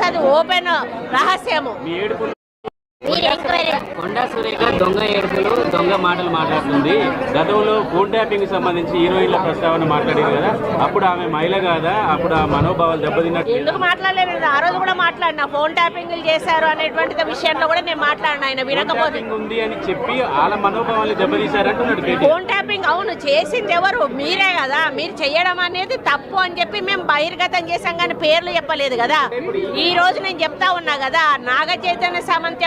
తెలుసు అది ఓపెన్ రహస్యము మీ ఏడుపు మీరు ఎంక్వైరీ కొండా సురేఖ దొంగ ఏడుపులు దొంగ మాటలు మాట్లాడుతుంది. గతంలో ఫోన్ ట్యాపింగ్ సంబంధించి హీరోయిన్ల ప్రస్తావన మాట్లాడారు కదా? అప్పుడు ఆమె మహిళ కాదా? అప్పుడు ఆ మనోభావాలు దెబ్బతిన్నట్టు ఎందుకు మాట్లాడలేదు? ఆ రోజు కూడా మాట్లాడినా. ఫోన్ ట్యాపింగ్లు చేశారు అనేటువంటి విషయంలో కూడా నేను మాట్లాడినా. ఆయన వినకపోతే. ట్యాపింగ్ ఉంది అని చెప్పి వాళ్ళ మనోభావాలు దెబ్బతీశారంటున్నాడు ఫోన్ ట్యాపింగ్ అవును. చేసింది ఎవరు? మీరే కదా. మీరు చేయడం అనేది తప్పు అని చెప్పి మేము బహిర్గతం చేశాం కానీ పేర్లు చెప్పలేదు కదా? ఈ రోజు నేను చెప్తా ఉన్నా కదా నాగ చైతన్య సామంత్య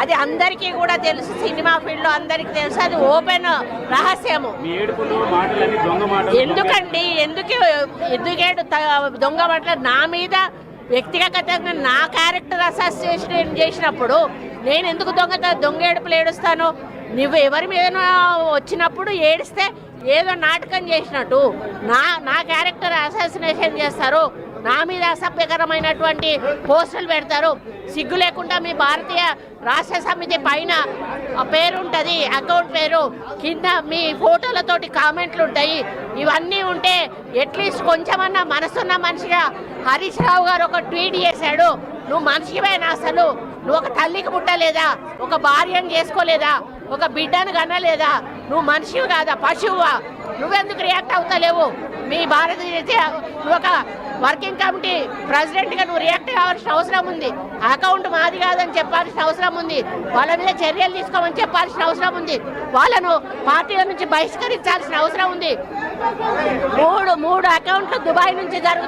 అది అందరికీ కూడా తెలుసు సినిమా ఫీల్డ్లో అందరికీ తెలుసు. అది ఓపెన్ రహస్యము. ఎందుకండి? ఎందుకు ఎందుకేడు దొంగ మాటలు? నా మీద వ్యక్తిగతంగా నా క్యారెక్టర్ అసోసియేషన్ చేసినప్పుడు నేను ఎందుకు దొంగ దొంగ ఏడుపులు ఏడుస్తాను? నువ్వు ఎవరి మీద వచ్చినప్పుడు ఏడిస్తే ఏదో నాటకం చేసినట్టు నా నా క్యారెక్టర్ అసాసినేషన్ చేస్తారు. నా మీద అసభ్యకరమైనటువంటి పోస్టులు పెడతారు. సిగ్గు లేకుండా మీ భారతీయ రాష్ట్ర సమితి పైన పేరు ఉంటుంది అకౌంట్ పేరు. కింద మీ ఫోటోలతోటి కామెంట్లు ఉంటాయి. ఇవన్నీ ఉంటే అట్లీస్ట్ కొంచెమన్నా మనసున్న మనిషిగా హరీష్ రావు గారు ఒక ట్వీట్ చేశాడు. నువ్వు మనిషివేనా అసలు? నువ్వు ఒక తల్లికి పుట్టలేదా? ఒక భార్యను చేసుకోలేదా? ఒక బిడ్డను కనలేదా? నువ్వు మనిషివి కాదా? పశువువా నువ్వెందుకు రియాక్ట్ అవుతలేవు? మీ భారతదేశ ఒక వర్కింగ్ కమిటీ ప్రెసిడెంట్గా నువ్వు రియాక్ట్ కావాల్సిన అవసరం ఉంది. అకౌంట్ మాది కాదని చెప్పాల్సిన అవసరం ఉంది. వాళ్ళ మీద చర్యలు తీసుకోమని చెప్పాల్సిన అవసరం ఉంది. వాళ్ళను పార్టీల నుంచి బహిష్కరించాల్సిన అవసరం ఉంది. మూడు మూడు అకౌంట్లు దుబాయ్ నుంచి జరుగుతుంది